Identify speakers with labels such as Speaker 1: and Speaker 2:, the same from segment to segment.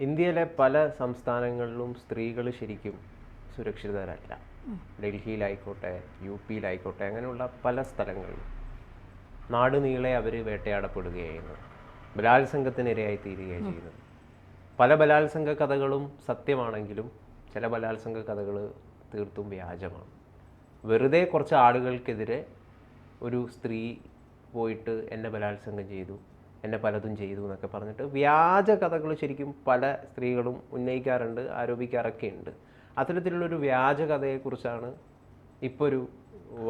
Speaker 1: ഇന്ത്യയിലെ പല സംസ്ഥാനങ്ങളിലും സ്ത്രീകൾ ശരിക്കും സുരക്ഷിതരല്ല. ഡൽഹിയിലായിക്കോട്ടെ യു പിയിലായിക്കോട്ടെ അങ്ങനെയുള്ള പല സ്ഥലങ്ങളിലും നാട് നീളെ അവർ വേട്ടയാടപ്പെടുകയായിരുന്നു. ബലാത്സംഗത്തിനിരയായി തീരുകയാണ് ചെയ്യുന്നത്. പല ബലാത്സംഗ കഥകളും സത്യമാണെങ്കിലും ചില ബലാത്സംഗ കഥകൾ തീർത്തും വ്യാജമാണ്. വെറുതെ കുറച്ച് ആളുകൾക്കെതിരെ ഒരു സ്ത്രീ പോയിട്ട് എന്നെ ബലാത്സംഗം ചെയ്തു. എന്നെ പലതും ചെയ്തു എന്നൊക്കെ പറഞ്ഞിട്ട് വ്യാജ കഥകൾ ശരിക്കും പല സ്ത്രീകളും ഉന്നയിക്കാറുണ്ട് ആരോപിക്കാറൊക്കെ ഉണ്ട് അത്തരത്തിലുള്ളൊരു വ്യാജ കഥയെക്കുറിച്ചാണ് ഇപ്പോൾ ഒരു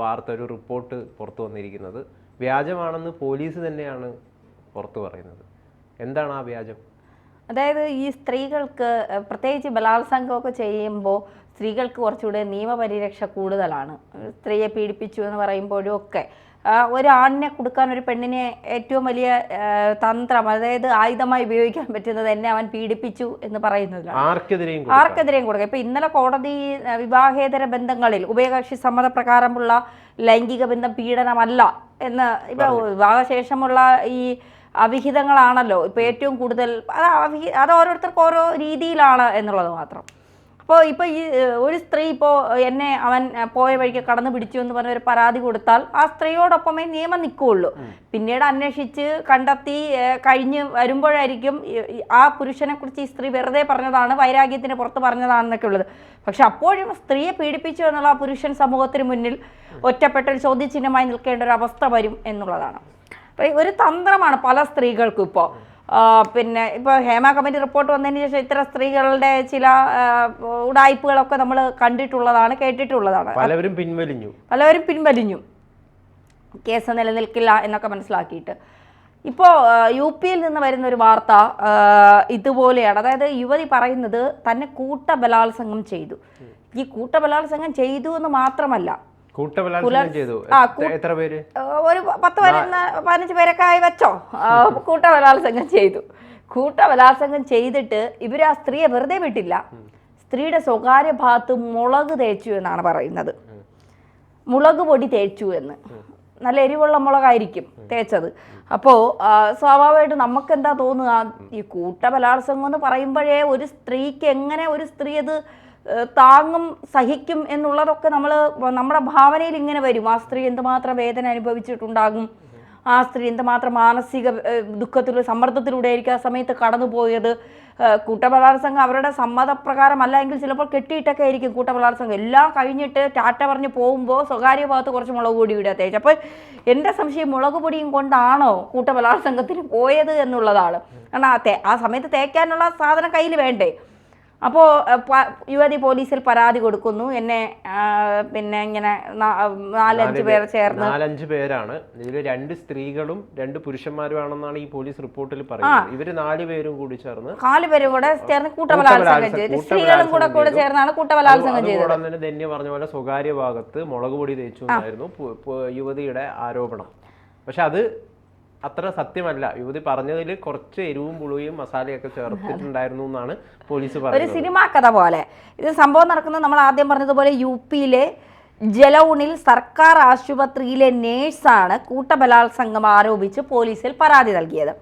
Speaker 1: വാർത്ത ഒരു റിപ്പോർട്ട് പുറത്തു വന്നിരിക്കുന്നത്. വ്യാജമാണെന്ന് പോലീസ് തന്നെയാണ് പുറത്തു പറയുന്നത്. എന്താണ് ആ വ്യാജം?
Speaker 2: അതായത് ഈ സ്ത്രീകൾക്ക് പ്രത്യേകിച്ച് ബലാത്സംഗമൊക്കെ ചെയ്യുമ്പോൾ സ്ത്രീകൾക്ക് കുറച്ചുകൂടെ നിയമപരിരക്ഷ കൂടുതലാണ്. സ്ത്രീയെ പീഡിപ്പിച്ചു എന്ന് പറയുമ്പോഴും ഒക്കെ ഒരു ആണിനെ കൊടുക്കാൻ ഒരു പെണ്ണിനെ ഏറ്റവും വലിയ തന്ത്രം അതായത് ആയുധമായി ഉപയോഗിക്കാൻ പറ്റുന്നത് എന്നെ അവൻ പീഡിപ്പിച്ചു എന്ന് പറയുന്നത്
Speaker 1: ആർക്കെതിരെയും കൊടുക്കാം.
Speaker 2: കൊടുക്കുക ഇപ്പൊ ഇന്നലെ കോടതി വിവാഹേതര ബന്ധങ്ങളിൽ ഉഭയകക്ഷി സമ്മതപ്രകാരമുള്ള ലൈംഗിക ബന്ധം പീഡനമല്ല എന്ന് ഇപ്പൊ വിവാഹശേഷമുള്ള ഈ അവിഹിതങ്ങളാണല്ലോ. ഇപ്പോൾ ഏറ്റവും കൂടുതൽ അത് അവിഹി അത് ഓരോരുത്തർക്ക് ഓരോ രീതിയിലാണ് എന്നുള്ളത് മാത്രം. അപ്പോൾ ഇപ്പോൾ ഈ ഒരു സ്ത്രീ ഇപ്പോൾ എന്നെ അവൻ പോയ വഴിക്ക് കടന്നു പിടിച്ചു എന്ന് പറഞ്ഞ ഒരു പരാതി കൊടുത്താൽ ആ സ്ത്രീയോടൊപ്പമേ നിയമം നിൽക്കുകയുള്ളൂ. പിന്നീട് അന്വേഷിച്ച് കണ്ടെത്തി കഴിഞ്ഞ് വരുമ്പോഴായിരിക്കും ആ പുരുഷനെക്കുറിച്ച് ഈ സ്ത്രീ വെറുതെ പറഞ്ഞതാണ് വൈരാഗ്യത്തിന് പുറത്ത് പറഞ്ഞതാണെന്നൊക്കെ ഉള്ളത്. പക്ഷെ അപ്പോഴും സ്ത്രീയെ പീഡിപ്പിച്ചു എന്നുള്ള ആ പുരുഷൻ സമൂഹത്തിന് മുന്നിൽ ഒറ്റപ്പെട്ട ഒരു ചോദ്യചിഹ്നമായി നിൽക്കേണ്ട ഒരു അവസ്ഥ വരും എന്നുള്ളതാണ്. അപ്പോൾ ഒരു തന്ത്രമാണ് പല സ്ത്രീകൾക്കും ഇപ്പോൾ പിന്നെ ഇപ്പോൾ ഹേമ കമ്മിറ്റി റിപ്പോർട്ട് വന്നതിന് ശേഷം ഇത്തരം സ്ത്രീകളുടെ ചില ഉടായ്പകളൊക്കെ നമ്മൾ കണ്ടിട്ടുള്ളതാണ് കേട്ടിട്ടുള്ളതാണ്.
Speaker 1: പലവരും പിൻവലിഞ്ഞു.
Speaker 2: പലവരും പിൻവലിഞ്ഞു. കേസ് നിലനിൽക്കില്ല എന്നൊക്കെ മനസ്സിലാക്കിയിട്ട്. ഇപ്പോൾ യു പിയിൽ നിന്ന് വരുന്ന ഒരു വാർത്ത ഇതുപോലെയാണ്. അതായത് യുവതി പറയുന്നത് തന്നെ കൂട്ട ബലാത്സംഗം ചെയ്തു. ഈ കൂട്ട ബലാത്സംഗം ചെയ്തു എന്ന് മാത്രമല്ല
Speaker 1: കൂട്ടബലാത്സംഗം ചെയ്തു. എത്ര- പേര്?
Speaker 2: ഒരു പത്ത് പതിനൊന്ന് പതിനഞ്ച് പേരൊക്കെ ആയി വെച്ചോ? കൂട്ടബലാത്സംഗം കൂട്ട ബലാത്സംഗം ചെയ്തു. കൂട്ട ബലാത്സംഗം ചെയ്തിട്ട് ഇവർ ആ സ്ത്രീയെ വെറുതെ വിട്ടില്ല. സ്ത്രീയുടെ സ്വകാര്യ ഭാഗത്ത് മുളക് തേച്ചു എന്നാണ് പറയുന്നത്. മുളക് പൊടി തേച്ചു എന്ന്. നല്ല എരിവുള്ള മുളകായിരിക്കും തേച്ചത്. അപ്പോൾ സ്വാഭാവികമായിട്ട് നമുക്ക് എന്താ തോന്നുക? ഈ കൂട്ട ബലാത്സംഗം എന്ന് പറയുമ്പോഴേ ഒരു സ്ത്രീക്ക് എങ്ങനെ ഒരു സ്ത്രീ അത് താങ്ങും സഹിക്കും എന്നുള്ളതൊക്കെ നമ്മൾ നമ്മുടെ ഭാവനയിൽ ഇങ്ങനെ വരും. ആ സ്ത്രീ എന്തുമാത്രം വേദന അനുഭവിച്ചിട്ടുണ്ടാകും? ആ സ്ത്രീ എന്തുമാത്രം മാനസിക ദുഃഖത്തിലൂടെ സമ്മർദ്ദത്തിലൂടെ ആയിരിക്കും ആ സമയത്ത് കടന്നുപോയത് കൂട്ടബലാത്സംഗം അവരുടെ സമ്മതപ്രകാരമല്ല എങ്കിൽ ചിലപ്പോൾ കെട്ടിയിട്ടൊക്കെ ആയിരിക്കും കൂട്ടബലാത്സംഗം. എല്ലാം കഴിഞ്ഞിട്ട് ടാറ്റ പറഞ്ഞ് പോകുമ്പോൾ സ്വകാര്യ ഭാഗത്ത് കുറച്ച് മുളക് പൊടി ഇടുക അപ്പോൾ എന്റെ സംശയം മുളക് പൊടിയും കൊണ്ടാണോ കൂട്ടബലാത്സംഗത്തിന് പോയത് എന്നുള്ളതാണ്. കാരണം ആ സമയത്ത് തേക്കാനുള്ള സാധനം കയ്യിൽ വേണ്ടേ? അപ്പോൾ യുവതി പോലീസിൽ പരാതി കൊടുക്കുന്നു. എന്നെ പിന്നെ ഇങ്ങനെ നാലഞ്ച് പേർ ചേർന്ന്.
Speaker 1: നാലഞ്ച് പേരാണ്. ഇതിൽ രണ്ട് സ്ത്രീകളും രണ്ട് പുരുഷന്മാരുമാണെന്നാണ് ഈ പോലീസ് റിപ്പോർട്ടിൽ പറയുന്നത്. ഇവർ നാല് പേരും കൂടി ചേർന്ന്
Speaker 2: നാല് പേരും കൂടെ ചേർന്ന് കൂട്ടബലാത്സംഗം ചെയ്തു. സ്ത്രീകളും കൂടെ കൂടെ. ചേർന്നാണ് കൂട്ടബലാത്സംഗം ചെയ്തത്.
Speaker 1: തന്നെ ധന്യ പറഞ്ഞ പോലെ സ്വകാര്യ ഭാഗത്ത് മുളക് പൊടി തേച്ചു എന്നായിരുന്നു യുവതിയുടെ ആരോപണം. പക്ഷെ അത് അത്ര സത്യമല്ല. യുവതി പറഞ്ഞതിൽ കുറച്ച് എരിവും പുളിയും മസാലയൊക്കെ ചേർത്തിട്ടുണ്ടായിരുന്നു എന്നാണ് പോലീസ്
Speaker 2: ഒരു സിനിമാ കഥ പോലെ. ഇത് സംഭവം നടക്കുന്നത് നമ്മൾ ആദ്യം പറഞ്ഞതുപോലെ യു പിയിലെ ജലൗണിൽ സർക്കാർ ആശുപത്രിയിലെ നേഴ്സാണ് കൂട്ടബലാത്സംഗം ആരോപിച്ച് പോലീസിൽ പരാതി നൽകിയത്.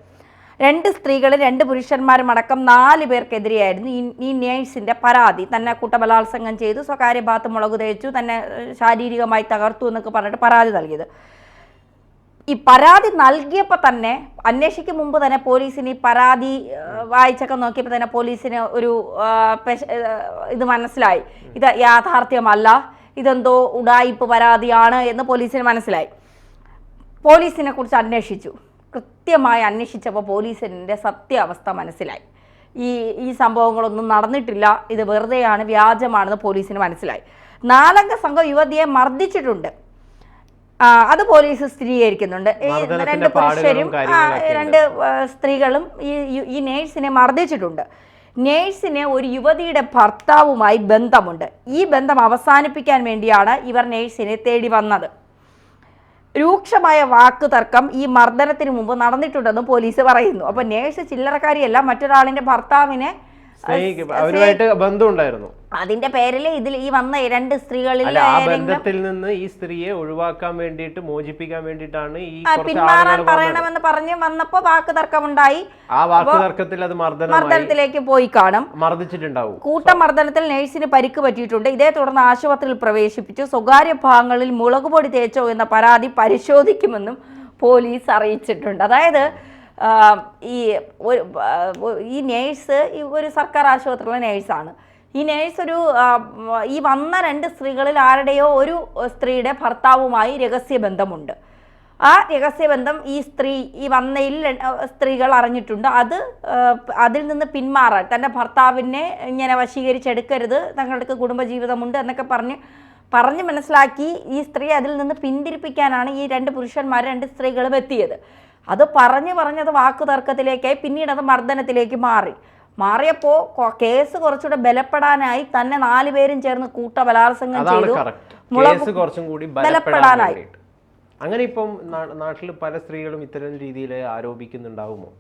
Speaker 2: രണ്ട് സ്ത്രീകളും രണ്ട് പുരുഷന്മാരും അടക്കം നാല് പേർക്കെതിരെയായിരുന്നു ഈ ഈ നേഴ്സിന്റെ പരാതി. തന്നെ കൂട്ടബലാത്സംഗം ചെയ്തു സ്വകാര്യ ഭാഗത്ത് മുളക് തേച്ചു തന്നെ ഏഹ്, ശാരീരികമായി തകർത്തു എന്നൊക്കെ പറഞ്ഞിട്ട് പരാതി നൽകിയത്. ഈ പരാതി നൽകിയപ്പോൾ തന്നെ അന്വേഷിക്കും മുമ്പ് തന്നെ പോലീസിന് ഈ പരാതി വായിച്ചൊക്കെ നോക്കിയപ്പോൾ തന്നെ പോലീസിന് ഒരു ഇത് മനസ്സിലായി. ഇത് യാഥാർത്ഥ്യമല്ല ഇതെന്തോ ഉടായിപ്പ് പരാതിയാണ് എന്ന് പോലീസിന് മനസ്സിലായി. പോലീസിനെ കുറിച്ച് അന്വേഷിച്ചു. കൃത്യമായി അന്വേഷിച്ചപ്പോൾ പോലീസിന്റെ സത്യാവസ്ഥ മനസ്സിലായി. ഈ ഈ സംഭവങ്ങളൊന്നും നടന്നിട്ടില്ല ഇത് വെറുതെയാണ് വ്യാജമാണെന്ന് പോലീസിന് മനസ്സിലായി. നാലംഗ സംഘം യുവതിയെ മർദ്ദിച്ചിട്ടുണ്ട്. അത് പോലീസ് സ്ഥിരീകരിക്കുന്നുണ്ട്. ഈ രണ്ട് പുരുഷരും രണ്ട് സ്ത്രീകളും ഈ ഈ നേഴ്സിനെ മർദ്ദിച്ചിട്ടുണ്ട്. നേഴ്സിന് ഒരു യുവതിയുടെ ഭർത്താവുമായി ബന്ധമുണ്ട്. ഈ ബന്ധം അവസാനിപ്പിക്കാൻ വേണ്ടിയാണ് ഇവർ നേഴ്സിനെ തേടി വന്നത്. രൂക്ഷമായ വാക്ക് തർക്കം ഈ മർദ്ദനത്തിന് മുമ്പ് നടന്നിട്ടുണ്ടെന്ന് പോലീസ് പറയുന്നു. അപ്പൊ നേഴ്സ് ചില്ലറക്കാരിയല്ല മറ്റൊരാളിന്റെ ഭർത്താവിനെ
Speaker 1: ബന്ധമുണ്ടായിരുന്നു.
Speaker 2: അതിന്റെ പേരിൽ ഇതിൽ ഈ വന്ന രണ്ട് സ്ത്രീകളിൽ
Speaker 1: ആ ബന്ധത്തിൽ നിന്ന് ഈ സ്ത്രീയെ ഒഴിവാക്കാൻ വേണ്ടിയിട്ട് മോചിപ്പിക്കാൻ വേണ്ടിയിട്ടാണ് ഈ
Speaker 2: പിന്മാറാൻ പറയണമെന്ന് പറഞ്ഞ് വന്നപ്പോ വാക്ക് തർക്കമുണ്ടായി.
Speaker 1: ആ വാക്ക് തർക്കത്തിൽ അത്
Speaker 2: മർദ്ദനത്തിലേക്ക് പോയി കാണും.
Speaker 1: മർദ്ദിച്ചിട്ടുണ്ടാവും.
Speaker 2: കൂട്ടമർദ്ദനത്തിൽ നഴ്സിന് പരിക്ക് പറ്റിയിട്ടുണ്ട്. ഇതേ തുടർന്ന് ആശുപത്രിയിൽ പ്രവേശിപ്പിച്ചു. സ്വകാര്യ ഭാഗങ്ങളിൽ മുളക് പൊടി തേച്ചോ എന്ന പരാതി പരിശോധിക്കുമെന്നും പോലീസ് അറിയിച്ചിട്ടുണ്ട്. അതായത് ഈ ഒരു ഈ നേഴ്സ് ഈ ഒരു സർക്കാർ ആശുപത്രിയിലെ നേഴ്സാണ്. ഈ നേഴ്സ് ഒരു ഈ വന്ന രണ്ട് സ്ത്രീകളിൽ ആരുടെയോ ഒരു സ്ത്രീയുടെ ഭർത്താവുമായി രഹസ്യ ബന്ധമുണ്ട്. ആ രഹസ്യബന്ധം ഈ സ്ത്രീ ഈ വന്നയിൽ സ്ത്രീകൾ അറിഞ്ഞിട്ടുണ്ട്. അത് അതിൽ നിന്ന് പിന്മാറാൻ തന്റെ ഭർത്താവിനെ ഇങ്ങനെ വശീകരിച്ചെടുക്കരുത് തങ്ങൾക്ക് കുടുംബജീവിതമുണ്ട് എന്നൊക്കെ പറഞ്ഞ് പറഞ്ഞ് മനസ്സിലാക്കി ഈ സ്ത്രീ അതിൽ നിന്ന് പിന്തിരിപ്പിക്കാനാണ് ഈ രണ്ട് പുരുഷന്മാർ രണ്ട് സ്ത്രീകളും എത്തിയത്. അത് പറഞ്ഞു പറഞ്ഞത് വാക്കുതർക്കത്തിലേക്കായി പിന്നീട് അത് മർദ്ദനത്തിലേക്ക് മാറി. മാറിയപ്പോൾ കേസ് കുറച്ചുകൂടെ ബലപ്പെടാനായി തന്നെ നാലുപേരും ചേർന്ന് കൂട്ട ബലാത്സംഗം ചെയ്തു.
Speaker 1: കേസ് കുറച്ചും കൂടി
Speaker 2: ബലപ്പെടാനായി.
Speaker 1: അങ്ങനെ ഇപ്പം നാട്ടിൽ പല സ്ത്രീകളും ഇത്തരം രീതിയിൽ ആരോപിക്കുന്നുണ്ടാവുമോ?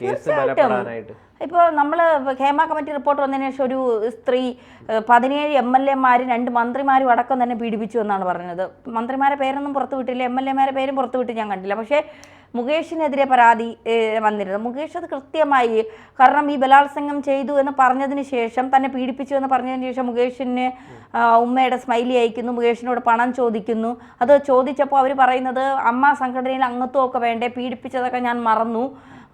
Speaker 1: കേസ് ബലപ്പെടാനായിട്ട്.
Speaker 2: ഇപ്പോൾ നമ്മൾ ഹേമ കമ്മിറ്റി റിപ്പോർട്ട് വന്നതിന് ശേഷം ഒരു സ്ത്രീ പതിനേഴ് എം എൽ എമാരും രണ്ട് മന്ത്രിമാരും അടക്കം തന്നെ പീഡിപ്പിച്ചു എന്നാണ് പറഞ്ഞത്. മന്ത്രിമാരെ പേരൊന്നും പുറത്തുവിട്ടില്ല എം എൽ എമാരെ പേരും പുറത്തുവിട്ട് ഞാൻ കണ്ടില്ല. പക്ഷേ മുകേഷിനെതിരെ പരാതി വന്നിരുന്നത് വന്നിരുന്നു. മുകേഷ് അത് കൃത്യമായി കാരണം ഈ ബലാത്സംഗം ചെയ്തു എന്ന് പറഞ്ഞതിന് ശേഷം തന്നെ പീഡിപ്പിച്ചു എന്ന് പറഞ്ഞതിന് ശേഷം മുകേഷിന് ഉമ്മയുടെ സ്മൈലി അയക്കുന്നു മുകേഷിനോട് പണം ചോദിക്കുന്നു. അത് ചോദിച്ചപ്പോൾ അവർ പറയുന്നത് അമ്മ സംഘടനയിൽ അംഗത്വമൊക്കെ വേണ്ടേ? പീഡിപ്പിച്ചതൊക്കെ ഞാൻ മറന്നു.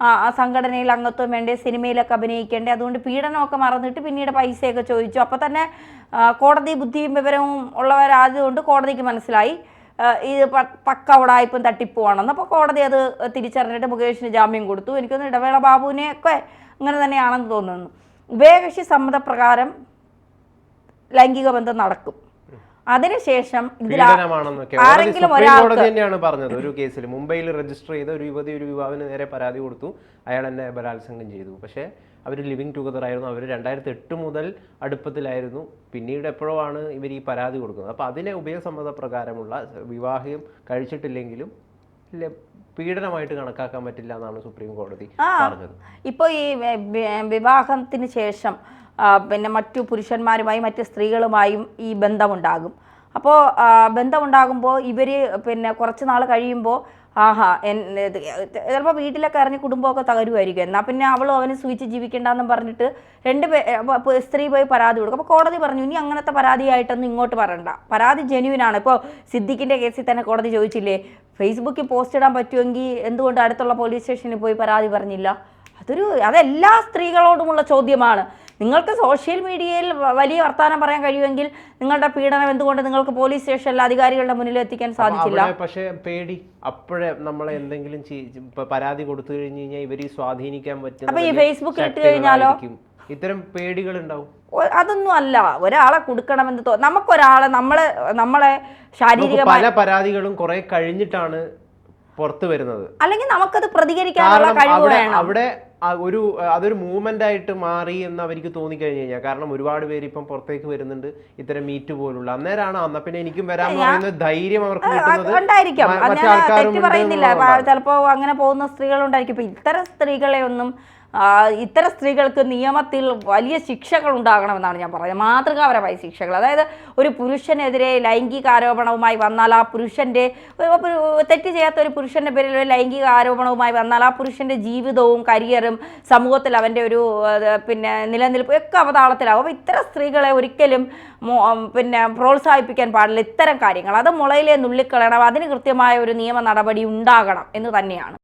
Speaker 2: ആ സംഘടനയിൽ അംഗത്വം വേണ്ടേ? സിനിമയിലൊക്കെ അഭിനയിക്കേണ്ടേ? അതുകൊണ്ട് പീഡനമൊക്കെ മറന്നിട്ട് പിന്നീട് പൈസയൊക്കെ ചോദിച്ചു. അപ്പോൾ തന്നെ കോടതി ബുദ്ധിയും വിവരവും ഉള്ളവരായതുകൊണ്ട് കോടതിക്ക് മനസ്സിലായി. ഇത് പക്ക ഉടായ്പും തട്ടിപ്പുവാണെന്ന്. അപ്പോൾ കോടതി അത് തിരിച്ചറിഞ്ഞിട്ട് മുകേഷിന് ജാമ്യം കൊടുത്തു. എനിക്കൊന്ന് ഇടവേള ബാബുവിനെയൊക്കെ അങ്ങനെ തന്നെയാണെന്ന് തോന്നുന്നു. ഉഭയകക്ഷി സമ്മതപ്രകാരം ലൈംഗിക ബന്ധം നടക്കും. അതിനുശേഷം ആരെങ്കിലും
Speaker 1: തന്നെയാണ് പറഞ്ഞത് ഒരു കേസിൽ. മുംബൈയിൽ രജിസ്റ്റർ ചെയ്ത ഒരു യുവതി ഒരു യുവാവിന് നേരെ പരാതി കൊടുത്തു. അയാൾ എന്നെ ബലാത്സംഗം ചെയ്തു. പക്ഷേ അവർ ലിവിങ് ടുഗദർ ആയിരുന്നു. അവർ രണ്ടായിരത്തി എട്ട് മുതൽ അടുപ്പത്തിലായിരുന്നു. പിന്നീട് എപ്പോഴോ ആണ് ഇവർ ഈ പരാതി കൊടുക്കുന്നത്? അപ്പോൾ അതിനെ ഉഭയസമ്മത പ്രകാരമുള്ള വിവാഹം കഴിച്ചിട്ടില്ലെങ്കിലും പീഡനമായിട്ട് കണക്കാക്കാൻ പറ്റില്ല എന്നാണ് സുപ്രീം കോടതി പറഞ്ഞത്.
Speaker 2: ഇപ്പോൾ ഈ വിവാഹത്തിന് ശേഷം പിന്നെ മറ്റു പുരുഷന്മാരുമായി മറ്റു സ്ത്രീകളുമായും ഈ ബന്ധമുണ്ടാകും. അപ്പോൾ ബന്ധമുണ്ടാകുമ്പോൾ ഇവർ പിന്നെ കുറച്ച് നാൾ കഴിയുമ്പോൾ ആഹാ ചിലപ്പോൾ വീട്ടിലൊക്കെ ഇറങ്ങി കുടുംബമൊക്കെ തകരുമായിരിക്കും. എന്നാൽ പിന്നെ അവളും അവന് സൂചിച്ച് ജീവിക്കണ്ടെന്നും പറഞ്ഞിട്ട് രണ്ട് സ്ത്രീ പോയി പരാതി കൊടുക്കും. അപ്പോൾ കോടതി പറഞ്ഞു ഇനി അങ്ങനത്തെ പരാതിയായിട്ടൊന്നും ഇങ്ങോട്ട് പറയണ്ട പരാതി ജെന്യൂനാണ്. ഇപ്പോൾ സിദ്ദിഖിന്റെ കേസിൽ തന്നെ കോടതി ചോദിച്ചില്ലേ ഫേസ്ബുക്കിൽ പോസ്റ്റ് ഇടാൻ പറ്റുമെങ്കിൽ എന്തുകൊണ്ട് അടുത്തുള്ള പോലീസ് സ്റ്റേഷനിൽ പോയി പരാതി പറഞ്ഞില്ല? അതൊരു അതെല്ലാ സ്ത്രീകളോടുമുള്ള ചോദ്യമാണ്. നിങ്ങൾക്ക് സോഷ്യൽ മീഡിയയിൽ വലിയ വർത്തമാനം പറയാൻ കഴിയുമെങ്കിൽ നിങ്ങളുടെ പീഡനം എന്തുകൊണ്ട് നിങ്ങൾക്ക് പോലീസ് സ്റ്റേഷനിലെ അധികാരികളുടെ മുന്നിൽ എത്തിക്കാൻ സാധിച്ചില്ല?
Speaker 1: പക്ഷേ പേടി. അപ്പോഴേ നമ്മൾ എന്തെങ്കിലും പരാതി കൊടുത്തു കഴിഞ്ഞു കഴിഞ്ഞാൽ ഇവർ സ്വാധീനിക്കാൻ പറ്റും
Speaker 2: അപ്പൊ ഈ ഫേസ്ബുക്കിൽ ഇട്ട് കഴിഞ്ഞാലോ?
Speaker 1: ഇത്തരം പേടികൾ ഉണ്ടാവും
Speaker 2: അതൊന്നും അല്ല. ഒരാളെ കൊടുക്കണമെന്ന് തോ നമുക്കൊരാളെ നമ്മളെ നമ്മളെ ശാരീരിക
Speaker 1: പല പരാതികളും കുറെ കഴിഞ്ഞിട്ടാണ് പുറത്തു വരുന്നത്.
Speaker 2: അല്ലെങ്കിൽ നമുക്കത് പ്രതികരിക്കാനുള്ള കഴിവ്
Speaker 1: അവിടെ
Speaker 2: വേണം.
Speaker 1: അവിടെ ഒരു അതൊരു മൂവ്മെന്റ് ആയിട്ട് മാറി എന്ന് അവർക്ക് തോന്നിക്കഴിഞ്ഞു കഴിഞ്ഞാൽ കാരണം ഒരുപാട് പേര് ഇപ്പം പുറത്തേക്ക് വരുന്നുണ്ട് ഇത്തരം മീറ്റ് പോലുള്ള. അന്നേരമാണ് അന്ന പിന്നെ എനിക്കും വരാൻ പറയുന്ന ധൈര്യം അവർക്ക് കിട്ടുന്നത്.
Speaker 2: പറയുന്നില്ല.
Speaker 1: എന്നുള്ളതാണ്.
Speaker 2: അങ്ങനെ പോകുന്ന സ്ത്രീകളുണ്ടായിരിക്കും. ഇപ്പൊ ഇത്തരം സ്ത്രീകളെ ഒന്നും ഇത്തരം സ്ത്രീകൾക്ക് നിയമത്തിൽ വലിയ ശിക്ഷകൾ ഉണ്ടാകണമെന്നാണ് ഞാൻ പറയുന്നത്. മാതൃകാപരമായ ശിക്ഷകൾ. അതായത് ഒരു പുരുഷനെതിരെ ലൈംഗിക ആരോപണവുമായി വന്നാൽ ആ പുരുഷന്റെ തെറ്റ് ചെയ്യാത്ത ഒരു പുരുഷന്റെ പേരിൽ ഒരു ലൈംഗിക ആരോപണവുമായി വന്നാൽ ആ പുരുഷന്റെ ജീവിതവും കരിയറും സമൂഹത്തിൽ അവന്റെ ഒരു പിന്നെ നിലനിൽപ്പ് ഒക്കെ അവതാളത്തിലാവും. ഇത്തരം സ്ത്രീകളെ ഒരിക്കലും പിന്നെ പ്രോത്സാഹിപ്പിക്കാൻ പാടില്ല. ഇത്തരം കാര്യങ്ങൾ. അത് മുളയിലെ നുള്ളിക്കളയണം. അതിന് കൃത്യമായ ഒരു നിയമ നടപടി ഉണ്ടാകണം എന്ന് തന്നെയാണ്.